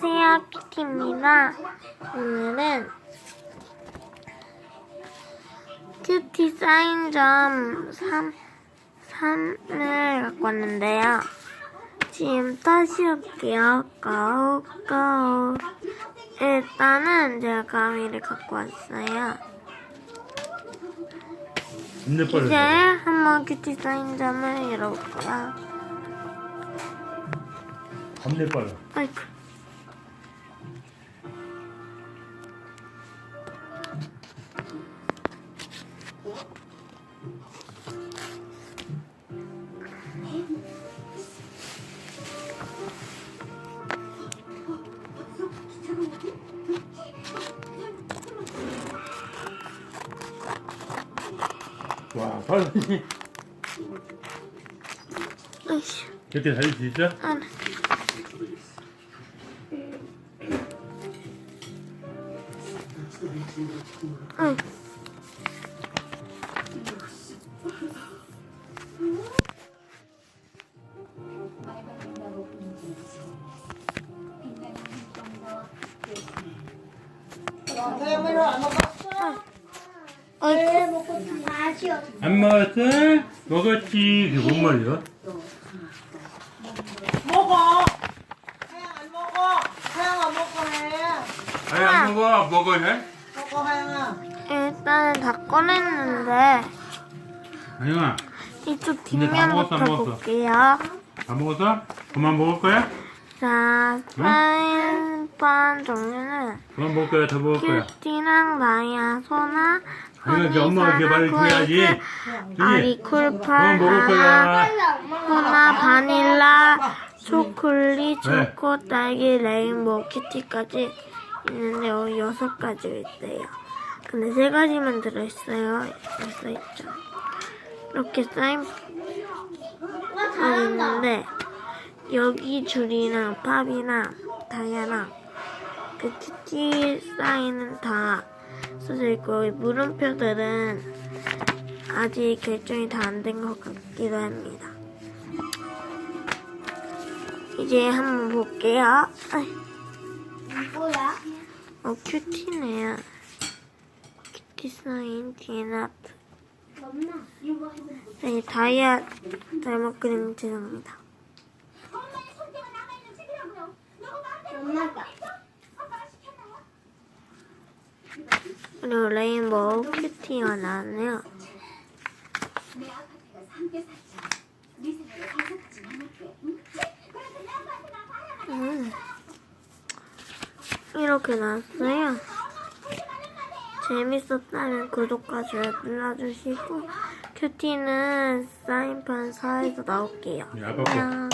안녕하세요, 키티입니다. 오늘은 큐티 사인점 3, 3을 갖고 왔는데요. 지금 다시 올게요. 고고. 일단은 제가 가위를 갖고 왔어요. 이제. 한번 큐티 사인점을 열어볼게요. 겁내 빨리. 아이고. 와, 빨리. 이렇게 살릴 수 있어? 아, 응. 안 먹어. 아이고. 안 먹었어? 먹었지. 그게 뭔 말이야? 먹어. 하양 안 먹어. 하양 안 먹어 해. 아니, 안 먹어. 먹어, 해? 먹어 하양아. 일단은 다 꺼냈는데 아영아, 이쪽 근데 다 먹었어, 뒷면부터 안 먹었어? 볼게요. 다 먹었어? 그만 먹을 거야? 자, 사인 판 종류는 그만 먹을 거야? 더 먹을 거야? 큐티랑 나야, 소나, 아영아, 이제 엄마가 이렇게 말을 줘야지. 아리쿨 그만 먹을 거야. 소나, 바닐라, 초콜릿, 네. 초코, 딸기, 레인보우, 키티까지 있는데 여기 여섯 가지가 있대요. 근데 세 가지만 들어있어요. 여기 써있죠. 이렇게 사인 판 있는데 여기 줄이랑 팝이랑 다이아랑 그 키티 사인은 다 써져 있고 이 물음표들은 아직 결정이 다 안 된 것 같기도 합니다. 이제 한번 볼게요. 뭐야? 어 큐티네요. 큐티 사인 디나트. 네, 다이아 잘못 그림 죄송합니다. 엄마가 그리고 레인보우 큐티가 나왔네요. 음. 이렇게 나왔어요. 재밌었다면 구독과 좋아요 눌러주시고 큐티는 사인판 4에서 나올게요. 네. 안녕.